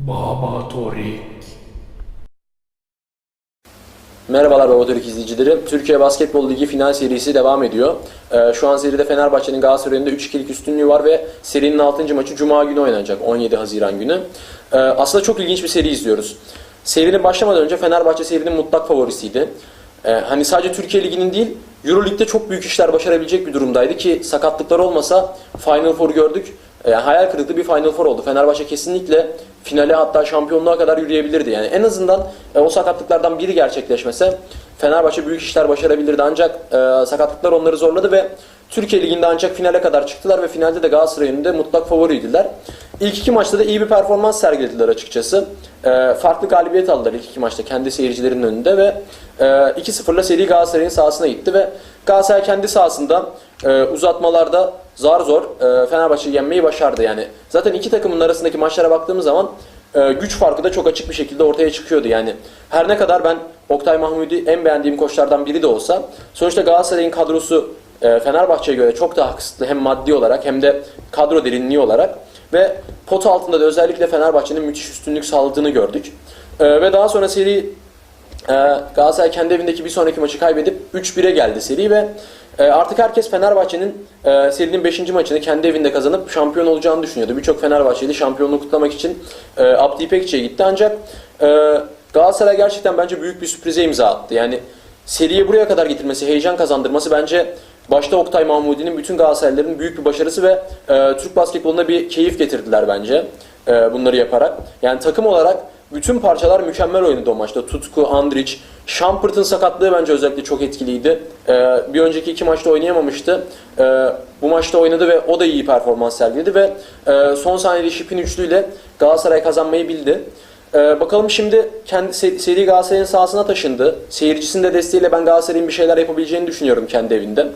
Baba Torik. Merhabalar Baba Türk izleyicileri. Türkiye Basketbol Ligi final serisi devam ediyor. Ee, şu an seride Fenerbahçe'nin Galatasaray'ın da 3-2'lik üstünlüğü var ve serinin 6. maçı Cuma günü oynanacak. 17 Haziran günü. Ee, aslında çok ilginç bir seri izliyoruz. Serinin başlamadan önce Fenerbahçe serinin mutlak favorisiydi. Ee, hani sadece Türkiye Ligi'nin değil, Euroleague'de çok büyük işler başarabilecek bir durumdaydı ki sakatlıklar olmasa Final Four gördük. Ee, hayal kırıklığı bir Final Four oldu. Fenerbahçe kesinlikle finale hatta şampiyonluğa kadar yürüyebilirdi. Yani en azından e, o sakatlıklardan biri gerçekleşmese Fenerbahçe büyük işler başarabilirdi ancak e, sakatlıklar onları zorladı ve Türkiye Ligi'nde ancak finale kadar çıktılar ve finalde de Galatasaray'ın önünde mutlak favoriydiler. İlk iki maçta da iyi bir performans sergilediler açıkçası. E, farklı galibiyet aldılar ilk iki maçta kendi seyircilerinin önünde ve e, 2-0'la seri Galatasaray'ın sahasına gitti ve Galatasaray kendi sahasında e, uzatmalarda zar zor e, Fenerbahçe'yi yenmeyi başardı. Yani zaten iki takımın arasındaki maçlara baktığımız zaman e, güç farkı da çok açık bir şekilde ortaya çıkıyordu. Yani her ne kadar ben Oktay Mahmudi en beğendiğim koçlardan biri de olsa sonuçta Galatasaray'ın kadrosu e, Fenerbahçe'ye göre çok daha kısıtlı hem maddi olarak hem de kadro derinliği olarak ve pot altında da özellikle Fenerbahçe'nin müthiş üstünlük sağladığını gördük. E, ve daha sonra seri ee, Galatasaray kendi evindeki bir sonraki maçı kaybedip 3-1'e geldi seri ve e, artık herkes Fenerbahçe'nin e, serinin 5. maçını kendi evinde kazanıp şampiyon olacağını düşünüyordu. Birçok Fenerbahçeli şampiyonluğu kutlamak için e, Abdi İpekçi'ye gitti ancak e, Galatasaray gerçekten bence büyük bir sürprize imza attı. Yani seriye buraya kadar getirmesi, heyecan kazandırması bence başta Oktay Mahmudi'nin bütün Galatasaraylıların büyük bir başarısı ve e, Türk basketboluna bir keyif getirdiler bence e, bunları yaparak. Yani takım olarak bütün parçalar mükemmel oynadı o maçta. Tutku, Andrić, Shumpert'ın sakatlığı bence özellikle çok etkiliydi. Ee, bir önceki iki maçta oynayamamıştı. Ee, bu maçta oynadı ve o da iyi performans sergiledi ve e, son saniyede Şip'in üçlüyle Galatasaray kazanmayı bildi. Ee, bakalım şimdi kendi se- seri Galatasaray'ın sahasına taşındı. Seyircisinin de desteğiyle ben Galatasaray'ın bir şeyler yapabileceğini düşünüyorum kendi evinde.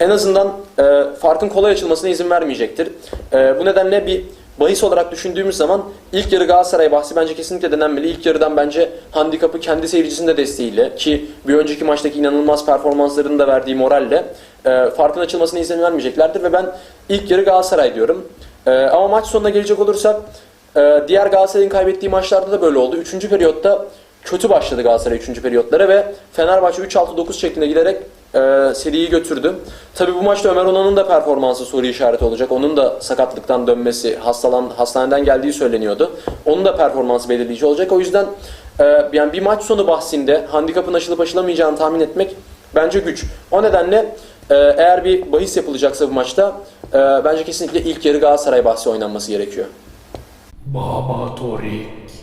En azından e, farkın kolay açılmasına izin vermeyecektir. E, bu nedenle bir bahis olarak düşündüğümüz zaman ilk yarı Galatasaray bahsi bence kesinlikle denenmeli. İlk yarıdan bence handikapı kendi seyircisinin de desteğiyle ki bir önceki maçtaki inanılmaz performanslarının da verdiği moralle e, farkın açılmasına izin vermeyeceklerdir ve ben ilk yarı Galatasaray diyorum. E, ama maç sonuna gelecek olursak e, diğer Galatasaray'ın kaybettiği maçlarda da böyle oldu. Üçüncü periyotta kötü başladı Galatasaray 3. periyotlara ve Fenerbahçe 3-6-9 şeklinde giderek e, seriyi götürdü. Tabii bu maçta Ömer Onan'ın da performansı soru işareti olacak. Onun da sakatlıktan dönmesi, hastalan, hastaneden geldiği söyleniyordu. Onun da performansı belirleyici olacak. O yüzden e, yani bir maç sonu bahsinde handikapın aşılıp aşılamayacağını tahmin etmek bence güç. O nedenle e, eğer bir bahis yapılacaksa bu maçta e, bence kesinlikle ilk yarı Galatasaray bahsi oynanması gerekiyor. Baba Torik.